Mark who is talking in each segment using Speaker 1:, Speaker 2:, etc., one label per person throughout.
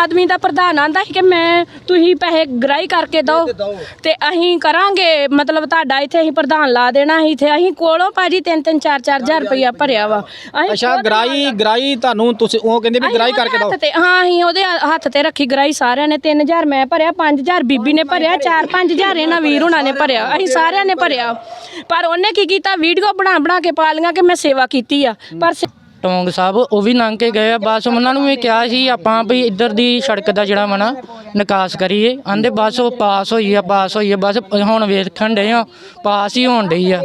Speaker 1: ਆਦਮੀ ਦਾ ਪ੍ਰਧਾਨ ਆਂਦਾ ਸੀ ਕਿ ਮੈਂ ਤੁਸੀਂ ਪੈਸੇ ਗ੍ਰਾਈ ਕਰਕੇ ਦਿਓ ਤੇ ਅਸੀਂ ਕਰਾਂਗੇ। ਮਤਲਬ ਤੁਹਾਡਾ ਇੱਥੇ ਅਸੀਂ ਪ੍ਰਧਾਨ ਲਾ ਦੇਣਾ ਸੀ। ਇੱਥੇ ਅਸੀਂ ਕੋਲੋਂ ਭਾਜੀ 3 3 4 4000 ਰੁਪਇਆ ਭਰਿਆ ਵਾ। ਅਸੀਂ
Speaker 2: ਅੱਛਾ
Speaker 1: ਖੁਦ
Speaker 2: ਗਰਾਈ ਗਰਾਈ ਤੁਹਾਨੂੰ ਤੁਸੀਂ ਉਹ ਕਹਿੰਦੇ ਵੀ
Speaker 1: ਅਸੀਂ
Speaker 2: ਗਰਾਈ
Speaker 1: ਉਹਦੇ
Speaker 2: ਕਰਕੇ ਦਿਓ।
Speaker 1: ਹੱਥ ਤੇ ਹਾਂ ਅਸੀਂ ਉਹਦੇ ਹੱਥ ਤੇ ਰੱਖੀ ਗਰਾਈ ਸਾਰਿਆਂ ਨੇ। 3000 ਮੈਂ ਭਰਿਆ 5000 ਬੀਬੀ ਨੇ ਭਰਿਆ 4 5000 ਇਹਨਾਂ ਵੀਰ ਹੁਣਾਂ ਨੇ ਭਰਿਆ। ਅਸੀਂ ਸਾਰਿਆਂ ਨੇ ਭਰਿਆ। ਪਰ ਉਹਨੇ ਕੀ ਕੀਤਾ? ਵੀਡੀਓ ਬਣਾ ਬਣਾ ਕੇ ਪਾ ਲੀਆਂ ਕਿ ਮੈਂ ਸੇਵਾ ਕੀਤੀ ਆ। ਪਰ ਸੇ-
Speaker 3: ਟੋਂਗ ਸਾਹਿਬ, ਉਹ ਵੀ ਲੰਘ ਕੇ ਗਏ ਆ। ਬਸ ਉਹਨਾਂ ਨੂੰ ਵੀ ਕਿਹਾ ਸੀ, ਆਪਾਂ ਵੀ ਇੱਧਰ ਦੀ ਸੜਕ ਦਾ ਜਿਹੜਾ ਵਾ ਨਾ, ਨਿਕਾਸ ਕਰੀਏ। ਆਂਦੇ ਬਸ ਉਹ ਪਾਸ ਹੋਈ ਆ, ਪਾਸ ਹੋਈ ਆ। ਬਸ ਹੁਣ ਵੇਖਣ ਡੇ ਆ, ਪਾਸ ਹੀ ਹੋਣ ਡਈ ਆ।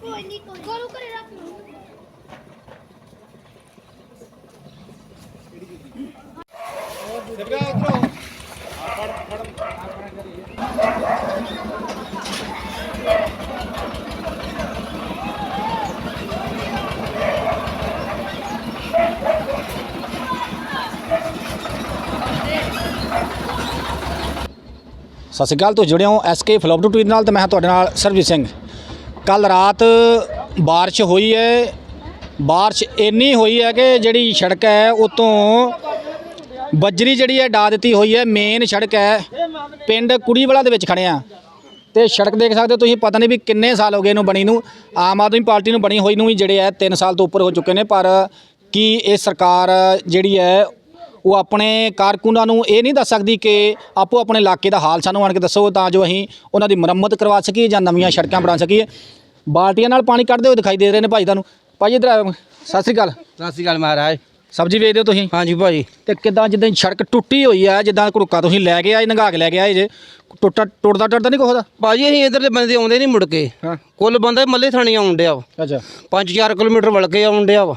Speaker 4: ਕੋਈ ਨਹੀਂ ਕੋਈ ਗੋਰੂ ਕਰੇ ਰੱਖ
Speaker 2: ਸਤਿ ਸ਼੍ਰੀ ਅਕਾਲ ਤੁਸੀਂ ਜੁੜੇ ਹੋ ਐਸਕੇ ਫਲੌਪ ਟੂ ਟਵੀਟ ਨਾਲ ਤੇ ਮੈਂ ਹਾਂ ਤੁਹਾਡੇ ਨਾਲ ਸਰਬਜੀਤ ਸਿੰਘ ਕੱਲ ਰਾਤ بارش ਹੋਈ ਹੈ بارش ਇੰਨੀ ਹੋਈ ਹੈ ਕਿ ਜਿਹੜੀ ਸੜਕ ਹੈ ਉਤੋਂ ਬੱਜਰੀ ਜਿਹੜੀ ਹੈ, ਡਾ ਦਿੱਤੀ ਹੋਈ ਹੈ ਮੇਨ ਸੜਕ ਹੈ, ਪਿੰਡ ਕੁੜੀਵਾਲਾ ਦੇ ਵਿੱਚ ਖੜੇ ਆ ਤੇ ਸੜਕ ਦੇਖ ਸਕਦੇ ਹੋ ਤੁਸੀਂ, ਪਤਾ ਨਹੀਂ ਵੀ ਕਿੰਨੇ ਸਾਲ ਹੋ ਗਏ ਇਹਨੂੰ ਬਣੀ ਨੂੰ। ਆਮ ਆਦਮੀ ਪਾਰਟੀ ਨੂੰ ਬਣੀ ਹੋਈ ਨੂੰ ਵੀ ਜਿਹੜੇ ਹੈ 3 ਸਾਲ ਤੋਂ ਉੱਪਰ ਹੋ ਚੁੱਕੇ ਨੇ, ਪਰ ਕੀ ਇਹ ਸਰਕਾਰ ਜਿਹੜੀ ਹੈ, ਉਹ ਆਪਣੇ ਕਾਰਕੁਨਾਂ ਨੂੰ ਇਹ ਨਹੀਂ ਦੱਸ ਸਕਦੀ ਕਿ ਆਪੋ ਆਪਣੇ ਇਲਾਕੇ ਦਾ ਹਾਲ ਸਾਨੂੰ ਆਣ ਕੇ ਦੱਸੋ, ਤਾਂ ਜੋ ਅਸੀਂ ਉਹਨਾਂ ਦੀ ਮੁਰੰਮਤ ਕਰਵਾ ਸਕੀਏ ਜਾਂ ਨਵੀਆਂ ਸੜਕਾਂ ਬਣਾ ਸਕੀਏ। ਬਾਲਟੀਆਂ ਨਾਲ ਪਾਣੀ ਕੱਢਦੇ ਹੋਏ ਦਿਖਾਈ ਦੇ ਰਹੇ ਨੇ ਭਾਈ ਤੁਹਾਨੂੰ। ਭਾਈ ਇਧਰ ਆਓ ਸਤਿ ਸ੍ਰੀ ਅਕਾਲ।
Speaker 5: ਸਤਿ ਸ਼੍ਰੀ ਅਕਾਲ ਮਹਾਰਾਜ।
Speaker 2: ਸਬਜ਼ੀ ਵੇਚਦੇ ਹੋ ਤੁਸੀਂ?
Speaker 5: ਹਾਂਜੀ ਭਾਜੀ।
Speaker 2: ਤੇ ਕਿਦਾਂ ਜਿੱਦਾਂ ਸੜਕ ਟੁੱਟੀ ਹੋਈ ਆ ਜਿੱਦਾਂ ਘੜੁੱਕਾ ਤੁਸੀਂ ਲੈ ਕੇ ਆਏ ਨੰਗਾ ਕੇ ਲੈ ਕੇ ਆਏ ਜੇ ਟੁੱਟਾ ਟੁੱਟਦਾ ਟੁੱਟਦਾ ਨਹੀਂ ਕੋਹਦਾ
Speaker 5: ਭਾਜੀ ਅਸੀਂ ਇਧਰ ਦੇ ਬੰਦੇ ਆਉਂਦੇ ਨਹੀਂ ਮੁੜ ਕੇ।
Speaker 2: ਹਾਂ।
Speaker 5: ਕੁੱਲ ਬੰਦੇ ਮੱਲੇ ਥਾਣੀ ਆਉਣ ਡਿਆ ਵਾ।
Speaker 2: ਅੱਛਾ।
Speaker 5: 5-4 ਕਿਲੋਮੀਟਰ ਵਲ ਕੇ ਆਉਣ ਡਿਆ ਵਾ।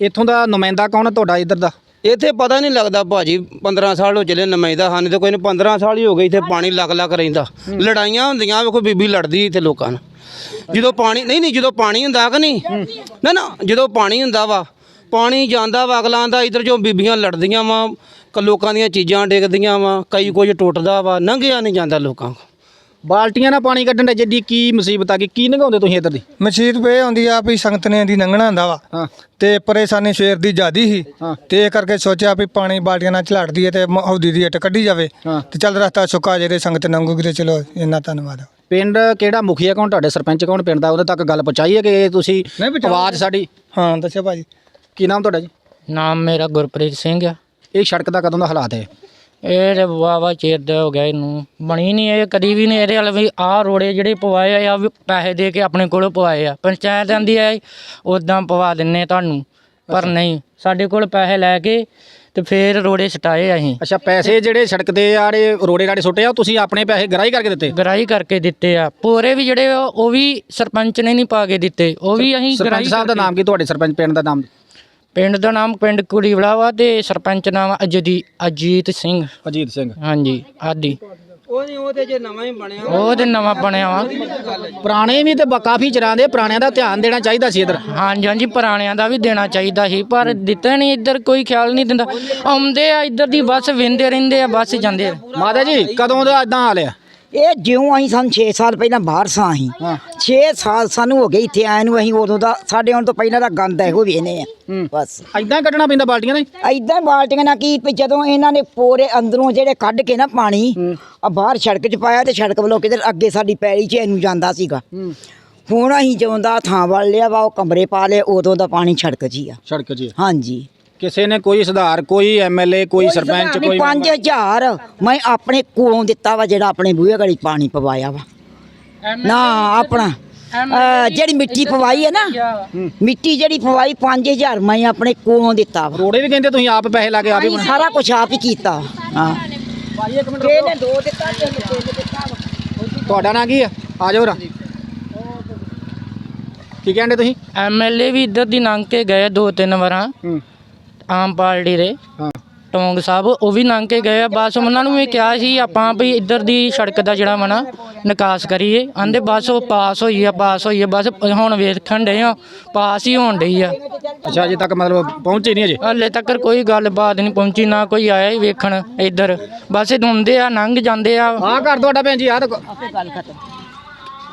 Speaker 2: ਇੱਥੋਂ ਦਾ ਨੁਮਾਇੰਦਾ ਕੌਣ ਹੈ ਤੁਹਾਡਾ ਇੱਧਰ ਦਾ?
Speaker 5: ਇੱਥੇ ਪਤਾ ਨਹੀਂ ਲੱਗਦਾ ਭਾਜੀ 15 ਸਾਲ ਹੋ ਚੱਲੇ ਨਮਾਈਦਾ ਹਨ ਤੇ ਕੋਈ ਨਹੀਂ 15 ਸਾਲ ਹੀ ਹੋ ਗਏ ਇੱਥੇ ਪਾਣੀ ਲੱਗ ਲੱਗ ਰਹਿੰਦਾ। ਲੜਾਈਆਂ ਹੁੰਦੀਆਂ ਵੇਖੋ ਬੀਬੀ ਲੜਦੀ ਇੱਥੇ ਲੋਕਾਂ ਨਾਲ। ਜਦੋਂ ਪਾਣੀ ਨਹੀਂ ਨਹੀਂ ਜਦੋਂ ਪਾਣੀ ਹੁੰਦਾ ਕਿ ਨਹੀਂ? ਨਾ ਨਾ ਜਦੋਂ ਪਾਣੀ ਹੁੰਦਾ ਵਾ ਪਾਣੀ ਜਾਂਦਾ ਵਾ ਅਗਲਾਂ ਦਾ ਇੱਧਰ ਜੋ ਬੀਬੀਆਂ ਲੜਦੀਆਂ ਵਾ ਕ ਲੋਕਾਂ ਦੀਆਂ ਚੀਜ਼ਾਂ ਡਿੱਗਦੀਆਂ ਵਾ ਕਈ ਕੁਝ ਟੁੱਟਦਾ ਵਾ ਲੰਘਿਆ ਨਹੀਂ ਜਾਂਦਾ ਲੋਕਾਂ ਕੋਲ
Speaker 2: ਬਾਲਟੀਆਂ ਨਾਲ ਪਾਣੀ ਕੱਢਣ ਦਾ ਜਿੱਡੀ ਕੀ ਮੁਸੀਬਤ ਆ ਗਈ ਕੀ ਨਗਾਉਂਦੇ ਤੁਸੀਂ ਇੱਧਰ ਦੀ
Speaker 6: ਮਸੀਤ ਪੇ ਆਉਂਦੀ ਆ ਵੀ ਸੰਗਤ ਨੇ ਦੀ ਲੰਘਣਾ ਹੁੰਦਾ ਵਾ
Speaker 2: ਹਾਂ
Speaker 6: ਤੇ ਪਰੇਸ਼ਾਨੀ ਸਵੇਰ ਦੀ ਜ਼ਿਆਦੀ ਸੀ
Speaker 2: ਹਾਂ।
Speaker 6: ਤੇ ਇਹ ਕਰਕੇ ਸੋਚਿਆ ਵੀ ਪਾਣੀ ਬਾਲਟੀਆਂ ਨਾਲ ਝਲਾੜ ਦਈਏ ਤੇ ਹੌਦੀ ਦੀ ਇੱਟ ਕੱਢੀ ਜਾਵੇ
Speaker 2: ਹਾਂ।
Speaker 6: ਤੇ ਚੱਲ ਰਸਤਾ ਸੁੱਕਾ ਜਿਹੜੇ ਸੰਗਤ ਲੰਘੂਗੀ ਤੇ ਚਲੋ ਇੰਨਾ ਧੰਨਵਾਦ
Speaker 2: ਪਿੰਡ ਕਿਹੜਾ ਮੁਖੀਆ ਕੌਣ ਤੁਹਾਡੇ ਸਰਪੰਚ ਕੌਣ ਪਿੰਡ ਦਾ ਉਹਦੇ ਤੱਕ ਗੱਲ ਪਹੁੰਚਾਈ ਹੈ ਕਿ ਇਹ ਤੁਸੀਂ। ਆਵਾਜ਼ ਸਾਡੀ
Speaker 6: ਹਾਂ ਦੱਸਿਓ ਭਾਜੀ
Speaker 2: ਕੀ ਨਾਮ ਤੁਹਾਡਾ ਜੀ?
Speaker 3: ਨਾਮ ਮੇਰਾ ਗੁਰਪ੍ਰੀਤ ਸਿੰਘ ਆ।
Speaker 2: ਇਹ ਸੜਕ ਦਾ ਕਦੋਂ ਦਾ ਹਾਲਾਤ ਹੈ?
Speaker 3: ਇਹ ਤੇ ਵਾਵਾ ਚਿਰ ਦਾ ਹੋ ਗਿਆ ਇਹਨੂੰ। ਬਣੀ ਨਹੀਂ ਇਹ ਕਦੀ ਵੀ ਨਹੀਂ ਇਹਦੇ ਵਾਲ ਵੀ ਆਹ ਰੋੜੇ ਜਿਹੜੇ ਪਵਾਏ ਆ ਵੀ ਪੈਸੇ ਦੇ ਕੇ ਆਪਣੇ ਕੋਲੋਂ ਪਵਾਏ ਆ। ਪੰਚਾਇਤ ਆਂਦੀ ਆ ਉਦਾਂ ਪਵਾ ਦਿੰਨੇ ਤੁਹਾਨੂੰ ਪਰ ਨਹੀਂ। ਸਾਡੇ ਕੋਲ ਪੈਸੇ ਲੈ ਕੇ ਤੇ ਫੇਰ ਰੋੜੇ ਸਟਾਏ ਅਸੀਂ।
Speaker 2: ਅੱਛਾ ਪੈਸੇ ਜਿਹੜੇ ਸੜਕ ਤੇ ਆੜੇ ਰੋੜੇ ਰਾੜੇ ਸੁੱਟੇ ਆ ਤੁਸੀਂ ਆਪਣੇ ਪੈਸੇ ਗਰਾਈ ਕਰਕੇ ਦਿੱਤੇ?
Speaker 3: ਗਰਾਈ ਕਰਕੇ ਦਿੱਤੇ ਆ। ਪੂਰੇ ਵੀ ਜਿਹੜੇ ਉਹ ਵੀ ਸਰਪੰਚ ਨੇ ਨਹੀਂ ਪਾ ਕੇ ਦਿੱਤੇ। ਉਹ ਵੀ ਅਸੀਂ
Speaker 2: ਸਰਪੰਚ ਸਾਹਿਬ ਦਾ ਨਾਮ ਕੀ ਤੁਹਾਡੇ ਸਰਪੰਚ ਪਿੰਡ ਦਾ ਨਾਮ?
Speaker 3: ਪਿੰਡ ਦਾ ਨਾਮ ਪਿੰਡ ਕੁੜੀਵਲਾ ਵਾ ਤੇ ਸਰਪੰਚ ਨਾਮ ਅਜਦੀ ਅਜੀਤ ਸਿੰਘ।
Speaker 2: ਅਜੀਤ ਸਿੰਘ।
Speaker 3: ਹਾਂਜੀ ਆਦੀ।
Speaker 5: ਉਹ ਨਹੀਂ ਉਹਦੇ ਜੇ ਨਵਾਂ ਹੀ ਬਣਿਆ
Speaker 3: ਉਹ ਤੇ ਨਵਾਂ ਬਣਿਆ ਵਾ।
Speaker 2: ਪੁਰਾਣੇ ਵੀ ਤੇ ਬ- ਕਾਫੀ ਚਿਰਾਂ ਦੇ ਪੁਰਾਣਿਆਂ ਦਾ ਧਿਆਨ ਦੇਣਾ ਚਾਹੀਦਾ ਸੀ ਇੱਧਰ।
Speaker 3: ਹਾਂਜੀ ਹਾਂਜੀ ਪੁਰਾਣਿਆਂ ਦਾ ਵੀ ਦੇਣਾ ਚਾਹੀਦਾ ਸੀ ਪਰ ਦਿੱਤਾ ਨਹੀਂ ਇੱਧਰ ਕੋਈ ਖਿਆਲ ਨਹੀਂ ਦਿੰਦਾ। ਆਉਂਦੇ ਆ ਇੱਧਰ ਦੀ ਬੱਸ ਵਿੰਦੇ ਰਹਿੰਦੇ ਆ ਬੱਸ ਜਾਂਦੇ ਆ।
Speaker 2: ਮਾਤਾ ਜੀ ਕਦੋਂ ਦਾ ਇਦਾਂ ਹਾਲ ਆ?
Speaker 7: ਇਹ ਜਿਉਂ ਅਸੀਂ ਸਾਨੂੰ 6 ਸਾਲ ਪਹਿਲਾਂ ਬਾਹਰ ਸਾਂ ਅਸੀਂ।
Speaker 2: ਹਾਂ।
Speaker 7: 6 ਸਾਲ ਸਾਨੂੰ ਹੋ ਗਏ ਇੱਥੇ ਆਏ ਨੂੰ ਅਸੀਂ ਉਦੋਂ ਦਾ ਸਾਡੇ ਆਉਣ ਤੋਂ ਪਹਿਲਾਂ ਦਾ ਗੰਦ ਇਹੋ ਵੇਨੇ ਆ। ਬਸ।
Speaker 2: ਇਦਾਂ ਕੱਢਣਾ ਪੈਂਦਾ ਬਾਲਟੀਆਂ ਨੇ?
Speaker 7: ਐਦਾਂ ਬਾਲਟੀਆਂ ਨਾਲ ਕੀ ਵੀ ਜਦੋਂ ਇਹਨਾਂ ਨੇ ਪੂਰੇ ਅੰਦਰੋਂ ਜਿਹੜੇ ਕੱਢ ਕੇ ਨਾ ਪਾਣੀ ਆ ਬਾਹਰ ਸੜਕ 'ਚ ਪਾਇਆ ਤੇ ਸੜਕ ਵੱਲੋਂ ਕਿਧਰ ਅੱਗੇ ਸਾਡੀ ਪੈਲੀ 'ਚ ਇਹਨੂੰ ਜਾਂਦਾ ਸੀਗਾ। ਹੁਣ ਅਸੀਂ ਜਦੋਂ ਦਾ ਥਾਂ ਵੱਲ ਲਿਆ ਵਾ ਉਹ ਕਮਰੇ ਪਾ ਲਏ ਉਦੋਂ ਦਾ ਪਾਣੀ ਸੜਕ 'ਚ ਹੀ ਆ।
Speaker 2: ਸੜਕ 'ਚ
Speaker 7: ਹਾਂਜੀ।
Speaker 2: ਕਿਸੇ ਨੇ ਕੋਈ ਸੁਧਾਰ ਕੋਈ ਐਮਐਲਏ ਕੋਈ ਸਰਪੰਚ ਕੋਈ
Speaker 7: 5000 ਮੈਂ ਆਪਣੇ ਕੋਲੋਂ ਦਿੱਤਾ ਵਾ ਜਿਹੜਾ ਆਪਣੇ ਬੂਹੇ ਗਲੀ ਪਾਣੀ ਪਵਾਇਆ ਵਾ। ਨਾ ਆਪਣਾ ਜਿਹੜੀ ਮਿੱਟੀ ਪਵਾਈ ਹੈ ਨਾ ਮਿੱਟੀ ਜਿਹੜੀ ਪਵਾਈ 5000 ਮੈਂ ਆਪਣੇ ਕੋਲੋਂ ਦਿੱਤਾ ਵਾ।
Speaker 2: ਰੋੜੇ ਵੀ ਕਹਿੰਦੇ ਤੁਸੀਂ ਆਪ ਪੈਸੇ ਲਾ ਕੇ ਆਪ
Speaker 7: ਸਾਰਾ ਕੁਝ ਆਪ ਹੀ ਕੀਤਾ। ਹਾਂ। ਇਹਨੇ ਦੋ ਦਿੱਤਾ ਤੇ ਇਹਨੇ ਤਿੰਨ ਦਿੱਤਾ ਵਾ।
Speaker 2: ਤੁਹਾਡਾ ਨਾਂ ਕੀ ਆ? ਆ ਜਾਓ ਰਾ ਕੀ ਕਹਿੰਦੇ ਤੁਸੀਂ?
Speaker 3: ਐਮਐਲਏ ਵੀ ਇੱਧਰ ਦੀ ਲੰਘ ਕੇ ਗਏ ਦੋ ਤਿੰਨ ਵਾਰਾਂ। ਆਮ ਪਾਰਟੀ ਦੇ।
Speaker 2: ਹਾਂ।
Speaker 3: ਟੋਂਗ ਸਾਹਿਬ ਉਹ ਵੀ ਲੰਘ ਕੇ ਗਏ ਆ। ਬਸ ਉਹਨਾਂ ਨੂੰ ਵੀ ਕਿਹਾ ਸੀ ਆਪਾਂ ਵੀ ਇੱਧਰ ਦੀ ਸੜਕ ਦਾ ਜਿਹੜਾ ਵਾ ਨਾ ਨਿਕਾਸ ਕਰੀਏ। ਆਂਦੇ ਬਸ ਉਹ ਪਾਸ ਹੋਈ ਆ ਪਾਸ ਹੋਈ ਆ। ਬਸ ਹੁਣ ਵੇਖਣ ਡੇ ਆ ਪਾਸ ਹੀ ਹੋਣ ਡਈ ਆ।
Speaker 2: ਅੱਛਾ ਅਜੇ ਤੱਕ ਮਤਲਬ ਪਹੁੰਚੇ ਨਹੀਂ ਅਜੇ?
Speaker 3: ਹਾਲੇ ਤੱਕ ਕੋਈ ਗੱਲਬਾਤ ਨਹੀਂ ਪਹੁੰਚੀ ਨਾ ਕੋਈ ਆਇਆ ਹੀ ਵੇਖਣ ਇੱਧਰ। ਬਸ ਇਹ ਹੁੰਦੇ ਆ ਲੰਘ ਜਾਂਦੇ ਆ।
Speaker 2: ਆਹ ਘਰ ਤੁਹਾਡਾ ਭੈਣ ਜੀ ਆਹ ਦੇਖੋ।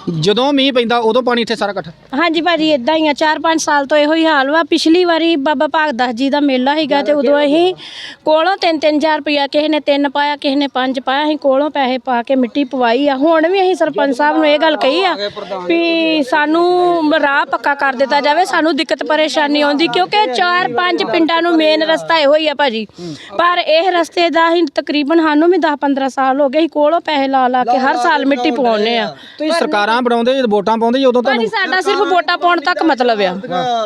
Speaker 2: ਜਦੋਂ ਮੀਂਹ ਪੈਂਦਾ ਉਦੋਂ ਪਾਣੀ ਇੱਥੇ ਸਾਰਾ ਇਕੱਠਾ?
Speaker 1: ਹਾਂਜੀ ਭਾਜੀ ਇਦਾਂ ਹੀ ਆ। 4-5 ਸਾਲ ਤੋਂ ਇਹੋ ਹੀ ਹਾਲ ਵਾ। ਪਿਛਲੀ ਵਾਰੀ ਬਾਬਾ ਭਾਗਦਾਸ ਜੀ ਦਾ ਮੇਲਾ ਸੀਗਾ ਤੇ ਉਦੋਂ ਅਸੀਂ ਕੋਲੋਂ 3-3000 ਰੁਪਇਆ ਕਿਸੇ ਨੇ 3 ਪਾਇਆ ਕਿਸੇ ਨੇ 5 ਪਾਇਆ ਅਸੀਂ ਕੋਲੋਂ ਪੈਸੇ ਪਾ ਕੇ ਮਿੱਟੀ ਪਵਾਈ ਆ। ਹੁਣ ਵੀ ਅਸੀਂ ਸਰਪੰਚ ਸਾਹਿਬ ਨੂੰ ਇਹ ਗੱਲ ਕਹੀ ਆ ਵੀ ਸਾਨੂੰ ਰਾਹ ਪੱਕਾ ਕਰ ਦਿੱਤਾ ਜਾਵੇ ਸਾਨੂੰ ਦਿੱਕਤ ਪਰੇਸ਼ਾਨੀ ਆਉਂਦੀ ਕਿਉਂਕਿ 4-5 ਪਿੰਡਾਂ ਨੂੰ ਮੇਨ ਰਸਤਾ ਇਹੋ ਹੀ ਆ ਭਾਜੀ। ਪਰ ਇਹ ਰਸਤੇ ਦਾ ਅਸੀਂ ਤਕਰੀਬਨ ਸਾਨੂੰ ਵੀ 10-15 ਸਾਲ ਹੋ ਗਏ ਅਸੀਂ ਕੋਲੋਂ ਪੈਸੇ ਲਾ ਲਾ ਕੇ ਹਰ ਸਾਲ ਮਿੱਟੀ ਪਵਾਉਂਦੇ ਆ।
Speaker 2: ਤੁਸੀਂ ਸਰਕਾਰਾਂ ਬਣਾਉਂਦੇ ਜਦੋਂ ਵੋਟਾਂ ਪਾਉਂਦੇ ਜੀ ਉਦੋਂ
Speaker 1: ਭਾਜੀ
Speaker 2: ਤੁਹਾਨੂੰ
Speaker 1: ਸਾਡਾ ਸਿਰਫ ਵੋਟਾਂ ਪਾਉਣ ਤੱਕ ਮਤਲਬ ਆ।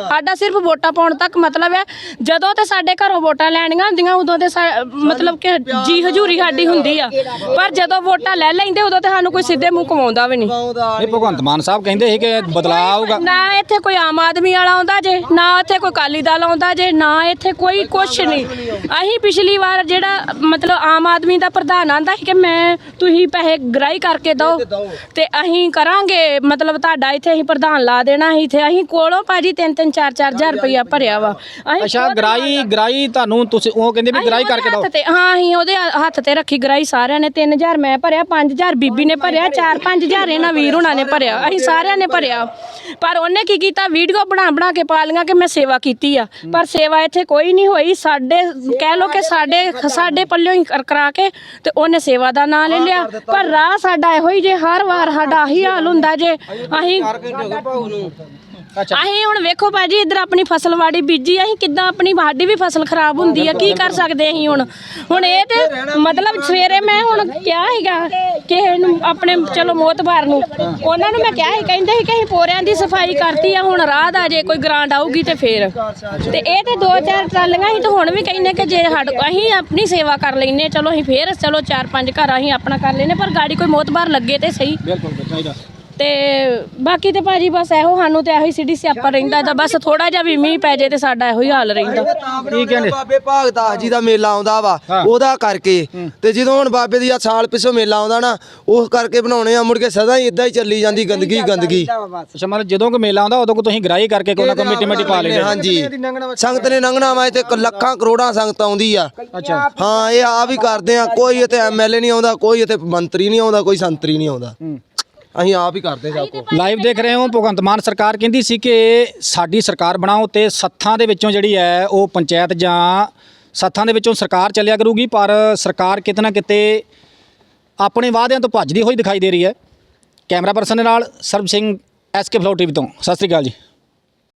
Speaker 1: ਸਾਡਾ ਸਿਰਫ ਵੋਟਾਂ ਪਾਉਣ ਤੱਕ ਮਤਲਬ ਆ। ਜਦੋਂ ਤੇ ਸਾਡੇ ਘਰੋਂ ਵੋਟਾਂ ਲੈਣੀਆਂ ਹੁੰਦੀਆਂ ਉਦੋਂ ਤੇ ਸਾ- ਮਤਲਬ ਕਿ ਜੀ ਹਜੂਰੀ ਸਾਡੀ ਹੁੰਦੀ ਆ। ਪਰ ਜਦੋਂ ਵੋਟਾਂ ਲੈ ਲੈਂਦੇ ਉਦੋਂ ਤੇ ਸਾਨੂੰ ਕੋਈ ਸਿੱਧੇ ਮੂੰਹ ਕਮਾਉਂਦਾ ਵੀ ਨਹੀਂ।
Speaker 2: ਇਹ ਭਗਵੰਤ ਮਾਨ ਸਾਹਿਬ ਕਹਿੰਦੇ ਸੀ ਕਿ ਬਦਲਾਅ ਆਊਗਾ।
Speaker 1: ਨਾ ਇੱਥੇ ਕੋਈ ਆਮ ਆਦਮੀ ਵਾਲਾ ਆਉਂਦਾ ਜੇ ਨਾ ਇੱਥੇ ਕੋਈ ਕਾਲੀ ਦਲ ਆਉਂਦਾ ਜੇ ਨਾ ਇੱਥੇ ਕੋਈ ਕੁਛ ਨਹੀਂ। ਅਸੀਂ ਪਿਛਲੀ ਵਾਰ ਜਿਹੜਾ ਮਤਲਬ ਆਮ ਆਦਮੀ ਦਾ ਪ੍ਰਧਾਨ ਆਂਦਾ ਸੀ ਕਿ ਮੈਂ ਤੁਸੀਂ ਪੈਸੇ ਗ੍ਰਾਈ ਕਰਕੇ ਦਿਓ ਤੇ ਅਸੀਂ ਕਰਾਂਗੇ। ਮਤਲਬ ਤੁਹਾਡਾ ਇੱਥੇ ਅਸੀਂ ਪ੍ਰਧਾਨ ਲਾ ਦੇਣਾ ਸੀ। ਇੱਥੇ ਅਸੀਂ ਕੋਲੋਂ ਭਾਜੀ 3-3 4-4 ਹਜ਼ਾਰ ਰੁਪਇਆ ਭਰਿਆ ਵਾ। ਅਸੀਂ
Speaker 2: ਅੱਛਾ
Speaker 1: ਖੁਦ
Speaker 2: ਗਰਾਈ ਗਰਾਈ ਤੁਹਾਨੂੰ ਤੁਸੀਂ ਉਹ ਕਹਿੰਦੇ ਵੀ
Speaker 1: ਅਸੀਂ
Speaker 2: ਗਰਾਈ
Speaker 1: ਉਹਦੇ
Speaker 2: ਕਰਕੇ ਦਿਓ।
Speaker 1: ਹੱਥ ਤੇ ਹਾਂ ਅਸੀਂ ਉਹਦੇ ਹੱਥ ਤੇ ਰੱਖੀ ਗਰਾਈ ਸਾਰਿਆਂ ਨੇ। 3000 ਮੈਂ ਭਰਿਆ 5000 ਬੀਬੀ ਨੇ ਭਰਿਆ 4-5000 ਇਹਨਾਂ ਵੀਰ ਹੁਣਾਂ ਨੇ ਭਰਿਆ। ਅਸੀਂ ਸਾਰਿਆਂ ਨੇ ਭਰਿਆ। ਪਰ ਉਹਨੇ ਕੀ ਕੀਤਾ? ਵੀਡੀਓ ਬਣਾ ਬਣਾ ਕੇ ਪਾ ਲਈਆਂ ਕਿ ਮੈਂ ਸੇਵਾ ਕੀਤੀ ਆ। ਪਰ ਸੇਵਾ ਇੱਥੇ ਕੋਈ ਨਹੀਂ ਹੋਈ। ਸਾਡੇ ਕਹਿ ਲੋ ਕਿ ਸਾਡੇ ਸਾਡੇ ਪੱਲਿਓਂ ਹੀ ਕਰ- ਕਰਾ ਕੇ ਤੇ ਉਹਨੇ ਸੇਵਾ ਦਾ ਨਾਂ ਲੈ ਲਿਆ। ਪਰ ਰਾਹ ਸਾਡਾ ਇਹੋ ਹੀ ਜੇ ਹਰ ਵਾਰ ਸਾਡਾ ਆਹੀ ਹਾਲ ਹੁੰਦਾ ਜੇ ਅਸੀਂ ਅਸੀਂ ਹੁਣ ਵੇਖੋ ਭਾਜੀ ਇੱਧਰ ਆਪਣੀ ਫਸਲ ਵਾੜੀ ਬੀਜੀ ਅਸੀਂ ਕਿੱਦਾਂ ਆਪਣੀ ਸਾਡੀ ਵੀ ਫਸਲ ਖਰਾਬ ਹੁੰਦੀ ਆ ਕੀ ਕਰ ਸਕਦੇ ਅਸੀਂ ਹੁਣ? ਹੁਣ ਇਹ ਤੇ ਮਤਲਬ ਸਵੇਰੇ ਮੈਂ ਹੁਣ ਕਿਹਾ ਸੀਗਾ ਕਿਸੇ ਨੂੰ ਆਪਣੇ ਚਲੋ ਮੋਤਬਾਰ ਨੂੰ। ਉਹਨਾਂ ਨੂੰ ਮੈਂ ਕਿਹਾ ਸੀ ਕਹਿੰਦੇ ਸੀ ਕਿ ਅਸੀਂ ਪੋਰਿਆਂ ਦੀ ਸਫ਼ਾਈ ਕਰਤੀ ਆ ਹੁਣ ਰਾਹ ਦਾ ਜੇ ਕੋਈ ਗ੍ਰਾਂਟ ਆਊਗੀ ਤੇ ਫੇਰ। ਤੇ ਇਹ ਤੇ ਦੋ ਚਾਰ ਟਰਾਲੀਆਂ ਸੀ ਤੇ ਹੁਣ ਵੀ ਕਹਿੰਦੇ ਕਿ ਜੇ ਸਾਡੇ ਅਸੀਂ ਆਪਣੀ ਸੇਵਾ ਕਰ ਲੈਨੇ ਚਲੋ ਅਸੀਂ ਫੇਰ ਚਲੋ ਚਾਰ ਪੰਜ ਘਰ ਅਸੀਂ ਆਪਣਾ ਕਰ ਲੈਨੇ ਪਰ ਗਾੜੀ ਕੋਈ ਮੋਤਬਾਰ ਲੱਗੇ ਤੇ ਸਹੀ।
Speaker 2: ਬਿਲਕੁਲ ਚਾਹੀਦਾ।
Speaker 1: ਤੇ ਬਾਕੀ ਤੇ ਭਾਜੀ ਬਸ ਇਹੋ ਸਾਨੂੰ ਤੇ ਇਹੋ ਹੀ ਸਿੱਧੀ ਸਿਆਪਾ ਰਹਿੰਦਾ ਤਾਂ ਬਸ ਥੋੜਾ ਜਿਹਾ ਵੀ ਮੀਂਹ ਪੈ ਜੇ ਤੇ ਸਾਡਾ ਇਹੋ ਹੀ ਹਾਲ ਰਹਿੰਦਾ।
Speaker 2: ਕੀ ਕਹਿੰਦੇ?
Speaker 8: ਬਾਬੇ ਭਾਗਦਾਸ ਜੀ ਦਾ ਮੇਲਾ ਆਉਂਦਾ ਵਾ ਉਹਦਾ ਕਰਕੇ। ਤੇ ਜਦੋਂ ਹੁਣ ਬਾਬੇ ਦੀ ਆ ਸਾਲ ਪਿਛੋਂ ਮੇਲਾ ਆਉਂਦਾ ਨਾ ਉਸ ਕਰਕੇ ਬਣਾਉਣੇ ਆ ਮੁੜ ਕੇ ਸਦਾ ਹੀ ਇਦਾਂ ਹੀ ਚੱਲੀ ਜਾਂਦੀ ਗੰਦਗੀ ਗੰਦਗੀ।
Speaker 2: ਅੱਛਾ ਮਤਲਬ ਜਦੋਂ ਕੋ ਮੇਲਾ ਆਉਂਦਾ ਉਦੋਂ ਕੋ ਤੁਸੀਂ ਗਰਾਈ ਕਰਕੇ ਕੋਈ ਨਾ ਕੋਈ ਮਿੱਟੀ ਮਿੱਟੀ ਪਾ ਲੈਂਦੇ
Speaker 8: ਹਾਂਜੀ। ਸੰਗਤ ਨੇ ਲੰਘਣਾ ਵਾ ਇੱਥੇ ਲੱਖਾਂ ਕਰੋੜਾਂ ਸੰਗਤ ਆਉਂਦੀ ਆ।
Speaker 2: ਅੱਛਾ
Speaker 8: ਹਾਂ ਇਹ ਆ ਵੀ ਕਰਦੇ ਆ ਕੋਈ ਇੱਥੇ ਐਮਐਲਏ ਨਹੀਂ ਆਉਂਦਾ ਕੋਈ ਇੱਥੇ ਮੰਤਰੀ ਨਹੀਂ ਆਉਂਦਾ ਕੋਈ ਸੰਤਰੀ ਨਹੀਂ ਆਉਂਦਾ। ਅਸੀਂ ਆਪ ਹੀ ਕਰਦੇ ਸਭ ਕੁਛ।
Speaker 2: ਲਾਈਵ ਦੇਖ ਰਹੇ ਹੋ ਭਗਵੰਤ ਮਾਨ ਸਰਕਾਰ ਕਹਿੰਦੀ ਸੀ ਕਿ ਸਾਡੀ ਸਰਕਾਰ ਬਣਾਓ ਤੇ ਸੱਥਾਂ ਦੇ ਵਿੱਚੋਂ ਜਿਹੜੀ ਹੈ ਉਹ ਪੰਚਾਇਤ ਜਾਂ ਸੱਥਾਂ ਦੇ ਵਿੱਚੋਂ ਸਰਕਾਰ ਚੱਲਿਆ ਕਰੂਗੀ ਪਰ ਸਰਕਾਰ ਕਿਤੇ ਨਾ ਕਿਤੇ ਆਪਣੇ ਵਾਅਦਿਆਂ ਤੋਂ ਭੱਜਦੀ ਹੋਈ ਦਿਖਾਈ ਦੇ ਰਹੀ ਹੈ। ਕੈਮਰਾ ਪਰਸਨ ਦੇ ਨਾਲ ਸਰਬ ਸਿੰਘ ਐਸਕੇ ਫਲੋ ਟੀਵੀ ਤੋਂ। ਸਤਿ ਸ੍ਰੀ ਅਕਾਲ ਜੀ।